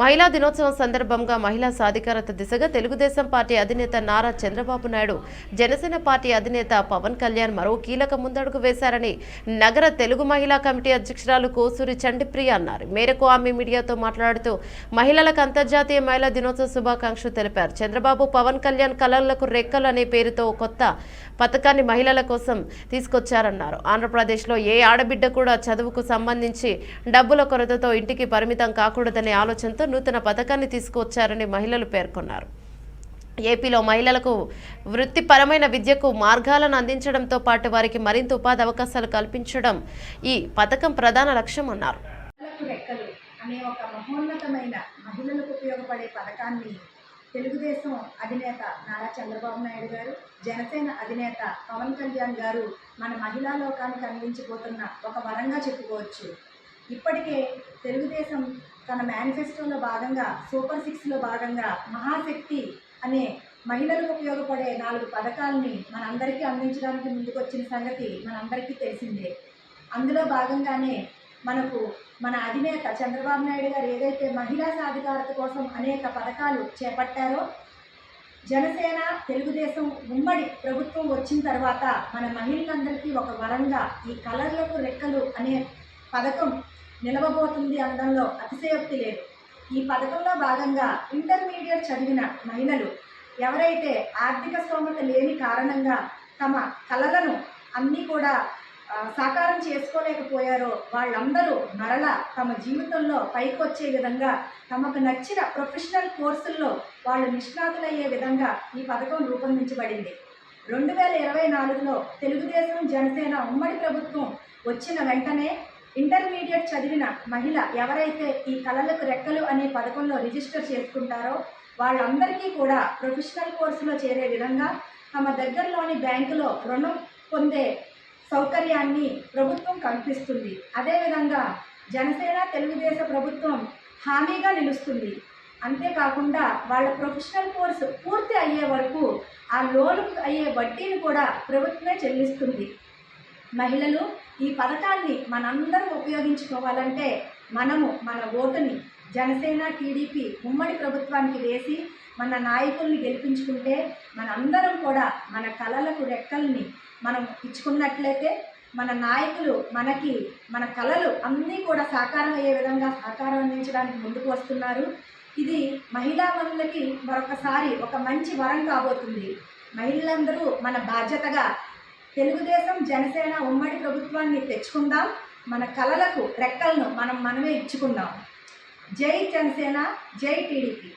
మహిళా దినోత్సవం సందర్భంగా మహిళా సాధికారత దిశగా తెలుగుదేశం పార్టీ అధినేత నారా చంద్రబాబు నాయుడు జనసేన పార్టీ అధినేత పవన్ కళ్యాణ్ మరో కీలక ముందడుగు వేశారని నగర తెలుగు మహిళా కమిటీ అధ్యక్షురాలు కోసూరి చండిప్రియ అన్నారు. మేరకు ఆమె మీడియాతో మాట్లాడుతూ మహిళలకు అంతర్జాతీయ మహిళా దినోత్సవ శుభాకాంక్షలు తెలిపారు. చంద్రబాబు పవన్ కళ్యాణ్ కలలకు రెక్కలు అనే పేరుతో కొత్త పథకాన్ని మహిళల కోసం తీసుకొచ్చారన్నారు. ఆంధ్రప్రదేశ్లో ఏ ఆడబిడ్డ కూడా చదువుకు సంబంధించి డబ్బుల కొరతతో ఇంటికి పరిమితం కాకూడదనే ఆలోచనతో నూతన పథకాన్ని తీసుకువచ్చారని మహిళలు పేర్కొన్నారు. ఏపీలో మహిళలకు వృత్తిపరమైన విద్యకు మార్గాలను అందించడంతో పాటు వారికి మరింత ఉపాధి అవకాశాలు కల్పించడం ఈ పథకం ప్రధాన లక్ష్యం అన్నారు. అనే ఒక మహోన్నతమైన మహిళలకు ఉపయోగపడే పథకాన్ని తెలుగుదేశం అధినేత నారా చంద్రబాబు నాయుడు గారు జనసేన అధినేత పవన్ కళ్యాణ్ గారు మన మహిళా లోకానికి అందించబోతున్న ఒక వరంగా చెప్పుకోవచ్చు. ఇప్పటికే తెలుగుదేశం తన మేనిఫెస్టోలో భాగంగా సూపర్ సిక్స్లో భాగంగా మహాశక్తి అనే మహిళలకు ఉపయోగపడే నాలుగు పథకాలని మనందరికీ అందించడానికి ముందుకొచ్చిన సంగతి మనందరికీ తెలిసిందే. అందులో భాగంగానే మనకు మన అధినేత చంద్రబాబు నాయుడు గారు ఏదైతే మహిళా సాధికారత కోసం అనేక పథకాలు చేపట్టారో జనసేన తెలుగుదేశం ఉమ్మడి ప్రభుత్వం వచ్చిన తర్వాత మన మహిళలందరికీ ఒక వరంగా ఈ కలర్లకు రెక్కలు అనే పథకం నిలవబోతుంది అనడంలో అతిశయోక్తి లేదు. ఈ పథకంలో భాగంగా ఇంటర్మీడియట్ చదివిన మహిళలు ఎవరైతే ఆర్థిక స్తోమత లేని కారణంగా తమ కలలను అన్నీ కూడా సాకారం చేసుకోలేకపోయారో వాళ్ళందరూ మరల తమ జీవితంలో పైకి వచ్చే విధంగా తమకు నచ్చిన ప్రొఫెషనల్ కోర్సుల్లో వాళ్ళు నిష్ణాతులయ్యే విధంగా ఈ పథకం రూపొందించబడింది. రెండు వేల ఇరవై నాలుగులో తెలుగుదేశం జనసేన ఉమ్మడి ప్రభుత్వం వచ్చిన వెంటనే ఇంటర్మీడియట్ చదివిన మహిళ ఎవరైతే ఈ కళలకు రెక్కలు అనే పథకంలో రిజిస్టర్ చేసుకుంటారో వాళ్ళందరికీ కూడా ప్రొఫెషనల్ కోర్సులో చేరే విధంగా తమ దగ్గరలోని బ్యాంకులో రుణం పొందే సౌకర్యాన్ని ప్రభుత్వం కల్పిస్తుంది. అదేవిధంగా జనసేన తెలుగుదేశ ప్రభుత్వం హామీగా నిలుస్తుంది. అంతేకాకుండా వాళ్ళ ప్రొఫెషనల్ కోర్సు పూర్తి అయ్యే వరకు ఆ లోన్ అయ్యే వడ్డీని కూడా ప్రభుత్వమే చెల్లిస్తుంది. మహిళలు ఈ పథకాన్ని మనందరం ఉపయోగించుకోవాలంటే మనము మన ఓటుని జనసేన టీడీపీ ఉమ్మడి ప్రభుత్వానికి వేసి మన నాయకుల్ని గెలిపించుకుంటే మనందరం కూడా మన కళలకు రెక్కల్ని మనం ఇచ్చుకున్నట్లయితే మన నాయకులు మనకి మన కళలు అన్నీ కూడా సాకారం అయ్యే విధంగా సహకారం అందించడానికి ముందుకు వస్తున్నారు. ఇది మహిళా మనులకి మరొకసారి ఒక మంచి వరం కాబోతుంది. మహిళలందరూ మన బాధ్యతగా తెలుగుదేశం జనసేన ఉమ్మడి ప్రభుత్వాన్ని తెచ్చుకుందాం. మన కళలకు రెక్కలను మనం మనమే ఇచ్చుకుందాం. జై జనసేన జై టీడీపీ.